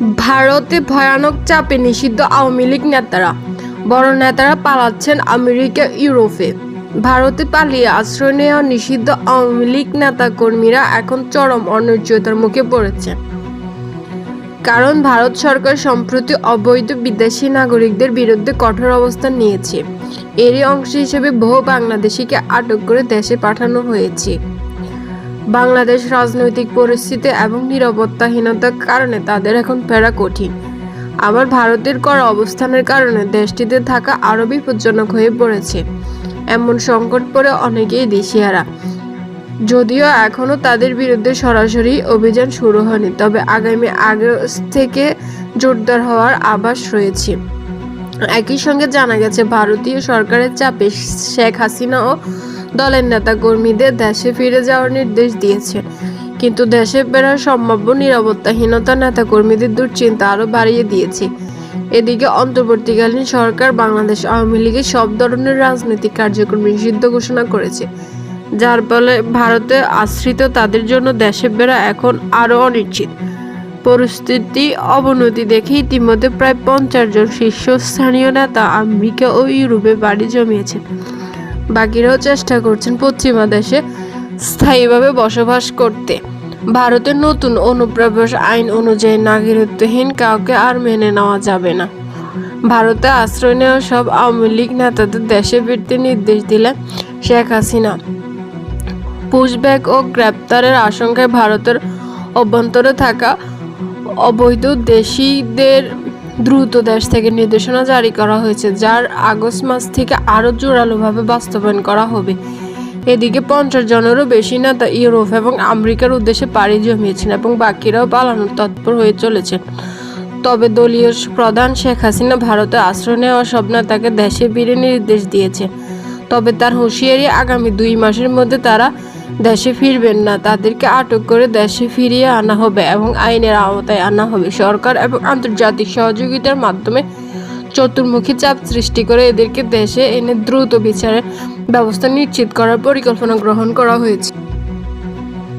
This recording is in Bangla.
ভারতে ভয়ানক চাপে নিষিদ্ধ আওয়ামী লীগ নেতারা। বড় নেতারা পালাচ্ছেন আমেরিকা, ইউরোপে। ভারতে পালিয়ে আশ্রয় নেওয়া নিষিদ্ধ আওয়ামী লীগ নেতা কর্মীরা এখন চরম অনিশ্চয়তার মুখে পড়েছে কারণ ভারত সরকার সম্প্রতি অবৈধ বিদেশি নাগরিকদের বিরুদ্ধে কঠোর অবস্থান নিয়েছে। এরই অংশ হিসেবে বহু বাংলাদেশিকে আটক করে দেশে পাঠানো হয়েছে। বাংলাদেশ রাজনৈতিক পরিস্থিতি এবং নিরাপত্তাহীনতার কারণে তাদের এখন ফেরা কঠিন। আবার ভারতের কর অবস্থানের কারণে দেশটিতে থাকা আরও বিপজ্জনক হয়ে পড়েছে। এমন সংকট পড়ে অনেকেই দিশেহারা যদিও এখনও তাদের বিরুদ্ধে সরাসরি অভিযান শুরু হয়নি, তবে আগামী আগস্ট থেকে জোরদার হওয়ার আভাস রয়েছে। একই সঙ্গে জানা গেছে, ভারতীয় সরকারের চাপে শেখ হাসিনা ও দলের নেতাকর্মীদের দেশে ফিরে যাওয়ার নির্দেশ দিয়েছে। কিন্তু দেশে ফেরার সম্ভাব্য নিরাপত্তাহীনতা নেতাকর্মীদের দুশ্চিন্তা আরও বাড়িয়ে দিয়েছে। এদিকে অন্তর্বর্তীকালীন সরকার বাংলাদেশ আওয়ামী লীগের সব ধরনের রাজনৈতিক কার্যক্রম নিষিদ্ধ ঘোষণা করেছে। যার ফলে ভারতে আশ্রিত তাদের জন্য দেশে ফেরা এখন আরও অনিশ্চিত। পরিস্থিতি অবনতি দেখে ইতিমধ্যে প্রায় পঞ্চাশ জন শীর্ষস্থানীয় নেতা আমেরিকা ও ইউরোপে বাড়ি জমিয়েছেন। বাকিরাও চেষ্টা করছেন পশ্চিমা দেশে স্থায়ীভাবে বসবাস করতে। ভারতের নতুন অনুপ্রবেশ আইন অনুযায়ী নাগরিকত্বহীন কাউকে আর মেনে নেওয়া যাবে না। ভারতে আশ্রয় নেওয়া সব আওয়ামী লীগ নেতাদের দেশে ফিরতে নির্দেশ দিলেন শেখ হাসিনা। পুশব্যাক ও গ্রেপ্তারের আশঙ্কায় ভারতের অভ্যন্তরে থাকা অবৈধ দেশিদের দ্রুত দেশ থেকে নির্দেশনা জারি করা হয়েছে, যার আগস্ট মাস থেকে আরও জোরালোভাবে বাস্তবায়ন করা হবে। এদিকে পঞ্চাশ জনেরও বেশি নেতা ইউরোপ এবং আমেরিকার উদ্দেশ্যে পাড়ি জমিয়েছেন এবং বাকিরাও পালানোর তৎপর হয়ে চলেছেন। তবে দলীয় প্রধান শেখ হাসিনা ভারতে আশ্রয় নেওয়া সব নেতাকে দেশে ফিরে নির্দেশ দিয়েছে তবে তার হুঁশিয়ারি আগামী দুই মাসের মধ্যে তারা দেশে ফিরবেন না। তাদেরকে আটক করে দেশে ফিরিয়ে আনা হবে এবং আইনের আওতায় আনা হবে। সরকার এবং আন্তর্জাতিক সহযোগিতার মাধ্যমে চতুর্মুখী চাপ সৃষ্টি করে এদেরকে দেশে এনে দ্রুত বিচারের ব্যবস্থা নিশ্চিত করার পরিকল্পনা গ্রহণ করা হয়েছে।